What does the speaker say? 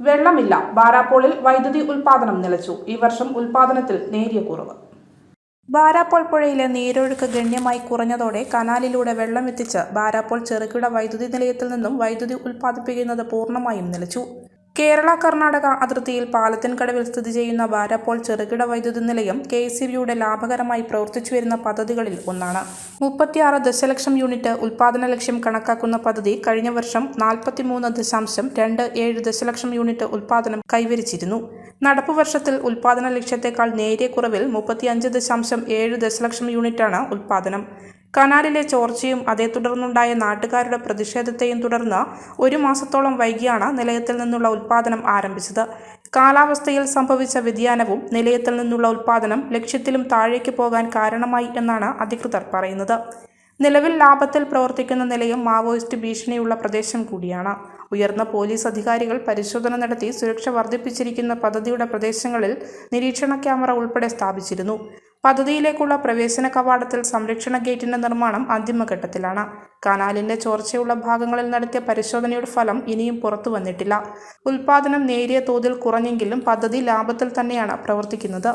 വെള്ളമില്ല. ബാരാപ്പോളിൽ വൈദ്യുതി ഉൽപാദനം നിലച്ചു. ഈ വർഷം ഉൽപാദനത്തിൽ നേരിയ കുറവ്. ബാരാപ്പോൾ പുഴയിലെ നീരൊഴുക്ക് ഗണ്യമായി കുറഞ്ഞതോടെ കനാലിലൂടെ വെള്ളമെത്തിച്ച് ബാരാപ്പോൾ ചെറുകിട വൈദ്യുതി നിലയത്തിൽ നിന്നും വൈദ്യുതി ഉൽപ്പാദിപ്പിക്കുന്നത് പൂർണമായും നിലച്ചു. കേരള കർണാടക അതിർത്തിയിൽ പാലത്തിൻകടവിൽ സ്ഥിതി ചെയ്യുന്ന ബാരാപ്പോൾ ചെറുകിട വൈദ്യുതി നിലയം കെ എസ് ലാഭകരമായി പ്രവർത്തിച്ചു വരുന്ന പദ്ധതികളിൽ ഒന്നാണ്. മുപ്പത്തിയാറ് ദശലക്ഷം യൂണിറ്റ് ഉൽപാദന ലക്ഷ്യം കണക്കാക്കുന്ന പദ്ധതി കഴിഞ്ഞ വർഷം നാൽപ്പത്തിമൂന്ന് ദശാംശം രണ്ട് ഏഴ് ദശലക്ഷം യൂണിറ്റ് ഉൽപാദനം കൈവരിച്ചിരുന്നു. നടപ്പു വർഷത്തിൽ ഉൽപാദന ലക്ഷ്യത്തെക്കാൾ നേരിയ കുറവിൽ മുപ്പത്തിയഞ്ച് ദശാംശം ഏഴ് ദശലക്ഷം യൂണിറ്റാണ് ഉൽപാദനം. കനാലിലെ ചോർച്ചയും അതേ തുടർന്നുണ്ടായ നാട്ടുകാരുടെ പ്രതിഷേധത്തെയും തുടർന്ന് ഒരു മാസത്തോളം വൈകിയാണ് നിലയത്തിൽ നിന്നുള്ള ഉൽപാദനം ആരംഭിച്ചത്. കാലാവസ്ഥയിൽ സംഭവിച്ച വ്യതിയാനവും നിലയത്തിൽ നിന്നുള്ള ഉൽപാദനം ലക്ഷ്യത്തിലും താഴേക്ക് പോകാൻ കാരണമായി എന്നാണ് അധികൃതർ പറയുന്നത്. നിലവിൽ ലാഭത്തിൽ പ്രവർത്തിക്കുന്ന നിലയം മാവോയിസ്റ്റ് ഭീഷണിയുള്ള പ്രദേശം കൂടിയാണ്. ഉയർന്ന പോലീസ് അധികാരികൾ പരിശോധന നടത്തി സുരക്ഷ വർദ്ധിപ്പിച്ചിരിക്കുന്ന പദ്ധതിയുടെ പ്രദേശങ്ങളിൽ നിരീക്ഷണ ക്യാമറ ഉൾപ്പെടെ സ്ഥാപിച്ചിരുന്നു. പദ്ധതിയിലേക്കുള്ള പ്രവേശന കവാടത്തിൽ സംരക്ഷണ ഗേറ്റിന്റെ നിർമ്മാണം അന്തിമഘട്ടത്തിലാണ്. കനാലിന്റെ ചോർച്ചയുള്ള ഭാഗങ്ങളിൽ നടത്തിയ പരിശോധനയുടെ ഫലം ഇനിയും പുറത്തു വന്നിട്ടില്ല. ഉൽപാദനം നേരിയ തോതിൽ കുറഞ്ഞെങ്കിലും പദ്ധതി ലാഭത്തിൽ തന്നെയാണ് പ്രവർത്തിക്കുന്നത്.